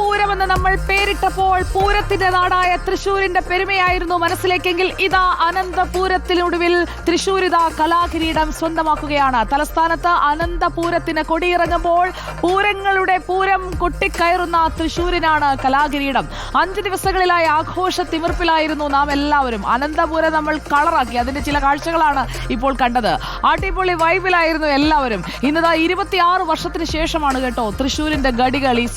പൂരം എന്ന് നമ്മൾ പേരിട്ടപ്പോൾ പൂരത്തിന്റെ നാടായ തൃശൂരിന്റെ പെരുമയായിരുന്നു മനസ്സിലേക്കെങ്കിൽ ഇതാ അനന്തപൂരത്തിനൊടുവിൽ തൃശൂർ ഇതാ കലാകിരീടം സ്വന്തമാക്കുകയാണ്. തലസ്ഥാനത്ത് അനന്തപൂരത്തിന് കൊടിയിറങ്ങുമ്പോൾ പൂരങ്ങളുടെ പൂരം കൊട്ടിക്കയറുന്ന തൃശൂരിനാണ് കലാകിരീടം. അഞ്ച് ദിവസങ്ങളിലായി ആഘോഷ തിമിർപ്പിലായിരുന്നു നാം എല്ലാവരും. അനന്തപൂരം നമ്മൾ കളറാക്കി. അതിന്റെ ചില കാഴ്ചകളാണ് ഇപ്പോൾ കണ്ടത്. അടിപൊളി വൈബിലായിരുന്നു എല്ലാവരും. ഇന്നതാ ഇരുപത്തിയാറ് വർഷത്തിന് ശേഷമാണ് കേട്ടോ തൃശൂരിന്റെ ഗടികൾ ഈ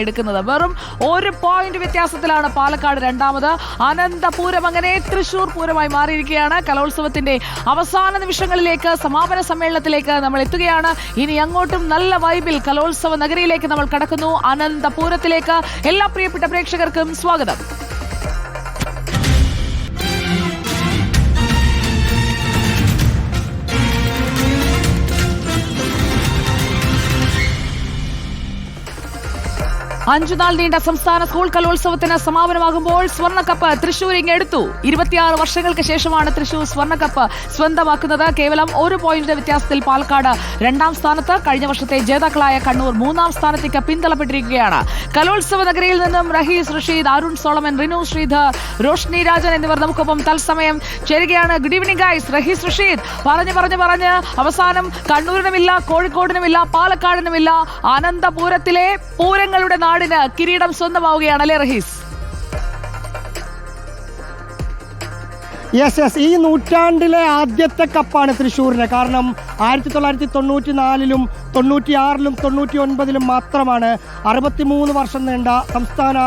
എടുക്കുന്നത്. വെറും ഒരു പോയിന്റ് വ്യത്യാസത്തിലാണ് പാലക്കാട് രണ്ടാമത്. അനന്തപൂരം അങ്ങനെ തൃശൂർ പൂരമായി മാറിയിരിക്കുകയാണ്. കലോത്സവത്തിന്റെ അവസാന നിമിഷങ്ങളിലേക്ക് സമാപന സമ്മേളനത്തിലേക്ക് നമ്മൾ എത്തുകയാണ്. ഇനി അങ്ങോട്ടും നല്ല വൈബിൽ കലോത്സവ നഗരിയിലേക്ക് നമ്മൾ കടക്കുന്നു. അനന്തപൂരത്തിലേക്ക് എല്ലാ പ്രിയപ്പെട്ട പ്രേക്ഷകർക്കും സ്വാഗതം. അഞ്ചു നാൾ നീണ്ട സംസ്ഥാന സ്കൂൾ കലോത്സവത്തിന് സമാപനമാകുമ്പോൾ സ്വർണക്കപ്പ് തൃശൂർ ഇങ്ങെടുത്തു ഇരുപത്തിയാറ് വർഷങ്ങൾക്ക് ശേഷമാണ് തൃശൂർ സ്വർണക്കപ്പ് സ്വന്തമാക്കുന്നത്. കേവലം ഒരു പോയിന്റ് വ്യത്യാസത്തിൽ പാലക്കാട് രണ്ടാം സ്ഥാനത്ത്. കഴിഞ്ഞ വർഷത്തെ ജേതാക്കളായ കണ്ണൂർ മൂന്നാം സ്ഥാനത്തേക്ക് പിന്തള്ളപ്പെട്ടിരിക്കുകയാണ്. കലോത്സവ നഗരിയിൽ നിന്നും റഹീസ് റഷീദ് അരുൺ സോളമൻ റിനു ശ്രീധർ റോഷ്നി രാജൻ എന്നിവർ നമുക്കൊപ്പം തത്സമയം ചേരുകയാണ്. Good evening guys Rahees Rasheed പറഞ്ഞു പറഞ്ഞു പറഞ്ഞ്. അവസാനം കണ്ണൂരിനുമില്ല കോഴിക്കോടിനുമില്ല പാലക്കാടിനുമില്ല. അനന്തപുരത്തിലെ പൂരങ്ങളുടെ നാടിന് കിരീടം സ്വന്തമാവുകയാണ് അല്ലെ റഹീസ്? യെസ് യെസ് ഈ നൂറ്റാണ്ടിലെ ആദ്യത്തെ കപ്പാണ് തൃശ്ശൂരിന്. കാരണം ആയിരത്തി തൊള്ളായിരത്തി തൊണ്ണൂറ്റി നാലിലും തൊണ്ണൂറ്റി ആറിലും തൊണ്ണൂറ്റി ഒൻപതിലും മാത്രമാണ് അറുപത്തിമൂന്ന് വർഷം നീണ്ട സംസ്ഥാന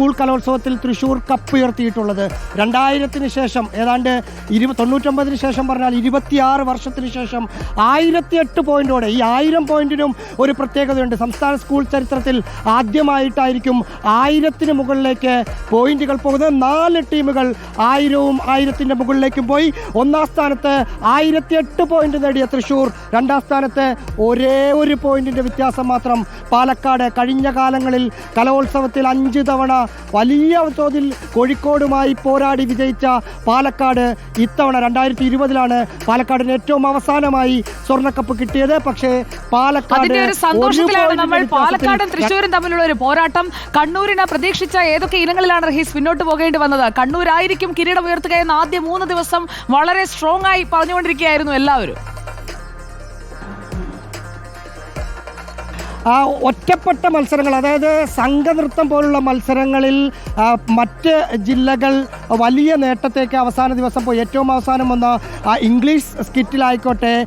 സ്കൂൾ കലോത്സവത്തിൽ തൃശ്ശൂർ കപ്പ് ഉയർത്തിയിട്ടുള്ളത്. രണ്ടായിരത്തിന് ശേഷം ഏതാണ്ട് ഇരു തൊണ്ണൂറ്റൊമ്പതിന് ശേഷം പറഞ്ഞാൽ ഇരുപത്തിയാറ് വർഷത്തിന് ശേഷം ആയിരത്തി എട്ട് പോയിന്റോടെ ഈ ആയിരം പോയിന്റിനും ഒരു പ്രത്യേകതയുണ്ട്. സംസ്ഥാന സ്കൂൾ ചരിത്രത്തിൽ ആദ്യമായിട്ടായിരിക്കും ആയിരത്തിന് മുകളിലേക്ക് പോയിന്റുകൾ പോകുന്നത്. നാല് ടീമുകൾ ആയിരവും ആയിരത്തിന്റെ മുകളിലേക്കും പോയി. ഒന്നാം സ്ഥാനത്ത് ആയിരത്തി എട്ട് പോയിന്റ് നേടിയ തൃശ്ശൂർ രണ്ടാം സ്ഥാനത്ത് ഒരേ ഒരു പോയിന്റിന്റെ വ്യത്യാസം മാത്രം പാലക്കാട്. കഴിഞ്ഞ കാലങ്ങളിൽ കലോത്സവത്തിൽ അഞ്ച് തവണ വലിയ തോതിൽ കോഴിക്കോടുമായി പോരാടി വിജയിച്ച പാലക്കാട് ഇത്തവണ രണ്ടായിരത്തി ഇരുപതിലാണ് പാലക്കാടിന് ഏറ്റവും അവസാനമായി സ്വർണക്കപ്പ് കിട്ടിയത്. പക്ഷേ പാലക്കാട് സന്തോഷത്തിലാണ് നമ്മൾ പാലക്കാടും തൃശ്ശൂരും തമ്മിലുള്ള ഒരു പോരാട്ടം. കണ്ണൂരിന് പ്രതീക്ഷിച്ച ഏതൊക്കെ ഇനങ്ങളിലാണ് റഹീസ് മുന്നോട്ട് പോകേണ്ടി വന്നത്? കണ്ണൂരായിരിക്കും കിരീടം ഉയർത്തുക എന്ന് ആദ്യ മൂന്ന് ദിവസം വളരെ സ്ട്രോങ് ആയി പറഞ്ഞുകൊണ്ടിരിക്കുകയായിരുന്നു എല്ലാവരും. ആ ഒറ്റപ്പെട്ട മത്സരങ്ങൾ അതായത് സംഘനൃത്തം പോലുള്ള മത്സരങ്ങളിൽ മറ്റ് ജില്ലകൾ വലിയ നേട്ടത്തേക്ക് അവസാന ദിവസം പോയി. ഏറ്റവും അവസാനം വന്ന ഇംഗ്ലീഷ് സ്കിറ്റിലായിക്കോട്ടെ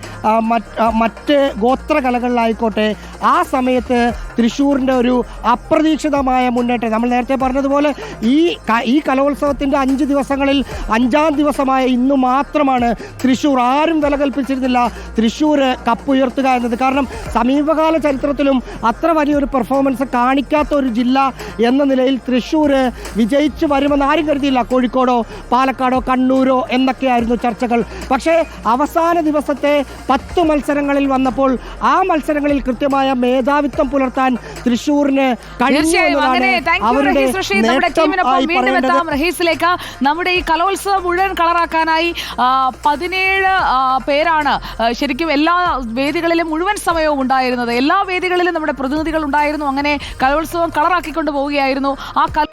മറ്റ് ഗോത്രകലകളിലായിക്കോട്ടെ ആ സമയത്ത് തൃശ്ശൂരിന്റെ ഒരു അപ്രതീക്ഷിതമായ മുന്നേറ്റം. നമ്മൾ നേരത്തെ പറഞ്ഞതുപോലെ ഈ ഈ കലോത്സവത്തിന്റെ അഞ്ച് ദിവസങ്ങളിൽ അഞ്ചാം ദിവസമായ ഇന്ന് മാത്രമാണ് തൃശ്ശൂർ ആരും വില കൽപ്പിച്ചിരുന്നില്ല തൃശ്ശൂർ കപ്പുയർത്തുക എന്നത്. കാരണം സമീപകാല ചരിത്രത്തിലും അത്ര വലിയൊരു പെർഫോമൻസ് കാണിക്കാത്ത ഒരു ജില്ല എന്ന നിലയിൽ തൃശ്ശൂർ വിജയിച്ചു വരുമെന്ന് ആരും കരുതിയില്ല. കോഴിക്കോടോ പാലക്കാടോ കണ്ണൂരോ എന്നൊക്കെയായിരുന്നു ചർച്ചകൾ. പക്ഷേ അവസാന ദിവസത്തെ പത്ത് മത്സരങ്ങളിൽ വന്നപ്പോൾ ആ മത്സരങ്ങളിൽ കൃത്യമായ മേധാവിത്വം പുലർത്താൻ തൃശ്ശൂരിന് പറയേണ്ടത്. എത്താം റഹീസിലേക്ക്. നമ്മുടെ ഈ കലോത്സവം മുഴുവൻ കളറാക്കാനായി പതിനേഴ് പേരാണ് ശരിക്കും എല്ലാ വേദികളിലും മുഴുവൻ സമയവും ഉണ്ടായിരുന്നത്. എല്ലാ വേദികളിലും നമ്മുടെ പ്രതിനിധികൾ ഉണ്ടായിരുന്നു. അങ്ങനെ കലോത്സവം കളറാക്കിക്കൊണ്ട് പോവുകയായിരുന്നു. ആ കൽ